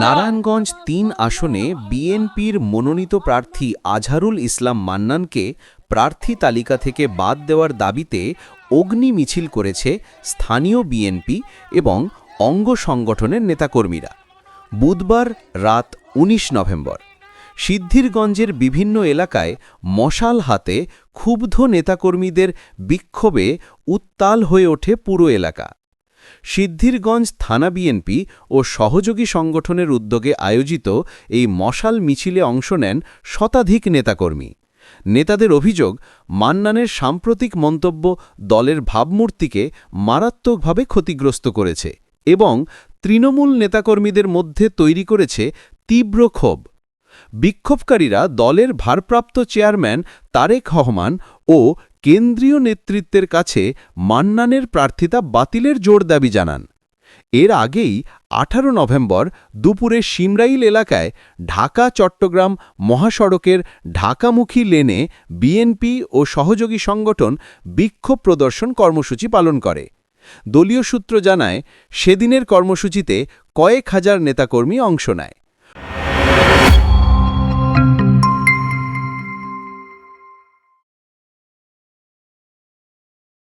নারায়ণগঞ্জ তিন আসনে বিএনপির মনোনীত প্রার্থী আজহারুল ইসলাম মান্নানকে প্রার্থী তালিকা থেকে বাদ দেওয়ার দাবিতে অগ্নি মিছিল করেছে স্থানীয় বিএনপি এবং অঙ্গ সংগঠনের নেতাকর্মীরা। বুধবার রাত ১৯ নভেম্বর। সিদ্ধিরগঞ্জের বিভিন্ন এলাকায় মশাল হাতে ক্ষুব্ধ নেতাকর্মীদের বিক্ষোভে উত্তাল হয়ে ওঠে পুরো এলাকা। সিদ্ধিরগঞ্জ থানা বিএনপি ও সহযোগী সংগঠনের উদ্যোগে আয়োজিত এই মশাল মিছিলে অংশ নেন শতাধিক নেতাকর্মী। নেতাদের অভিযোগ, মান্নানের সাম্প্রতিক মন্তব্য দলের ভাবমূর্তিকে মারাত্মকভাবে ক্ষতিগ্রস্ত করেছে এবং তৃণমূল নেতাকর্মীদের মধ্যে তৈরি করেছে তীব্র ক্ষোভ। বিক্ষোভকারীরা দলের ভারপ্রাপ্ত চেয়ারম্যান তারেক রহমান ও কেন্দ্রীয় নেতৃত্বের কাছে মান্নানের প্রার্থিতা বাতিলের জোর দাবি জানান। এর আগেই আঠারো নভেম্বর দুপুরে সিমরাইল এলাকায় ঢাকা চট্টগ্রাম মহাসড়কের ঢাকামুখী লেনে বিএনপি ও সহযোগী সংগঠন বিক্ষোভ প্রদর্শন কর্মসূচি পালন করে। দলীয় সূত্র জানায়, সেদিনের কর্মসূচিতে কয়েক হাজার নেতাকর্মী অংশ নেয়।